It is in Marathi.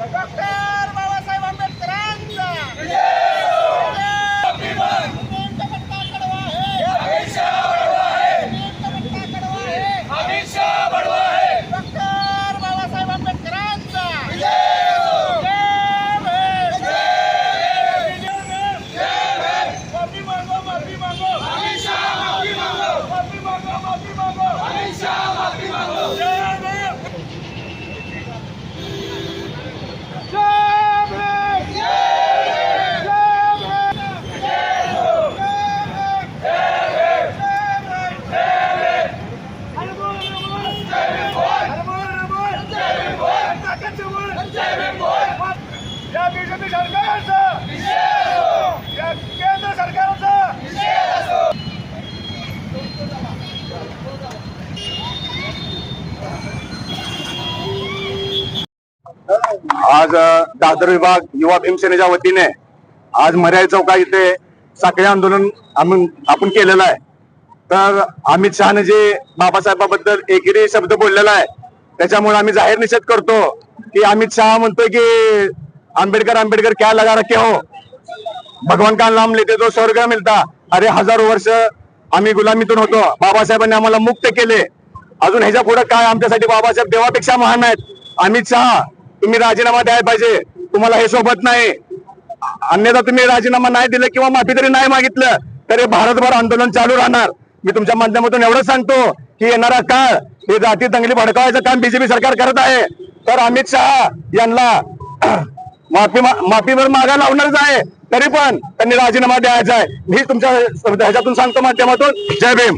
Vai pra आज दादर विभाग युवा भीमसेनेच्या वतीने आज मर्यादा चौका इथे साखळी आंदोलन आम्ही आपण केलेलं आहे. तर अमित शहाने जे बाबासाहेबाबद्दल एकेरी शब्द बोललेला आहे त्याच्यामुळे आम्ही जाहीर निषेध करतो की अमित शहा म्हणतोय की आंबेडकर आंबेडकर क्या लगा रखे हो? भगवान का नाम लेते तो स्वर्ग मिळता अरे हजारो वर्ष आम्ही गुलामीतून होतो. बाबासाहेबांनी आम्हाला मुक्त केले. अजून ह्याच्या पुढे काय? आमच्यासाठी बाबासाहेब देवापेक्षा महान आहेत. अमित शहा तुम्ही राजीनामा द्यायला पाहिजे. तुम्हाला हे सोबत नाही. अन्यथा तुम्ही राजीनामा नाही दिला किंवा माफी तरी नाही मागितलं तरी भारतभर आंदोलन चालू राहणार. मी तुमच्या माध्यमातून एवढंच सांगतो की येणारा काळ हे जाती दंगली भडकावायचं काम बीजेपी सरकार करत आहे. तर अमित शहा यांना माफी माफीवर मागा लावणारच आहे तरी पण त्यांनी राजीनामा द्यायचा आहे. मी तुमच्या ह्याच्यातून सांगतो माध्यमातून. जय भीम.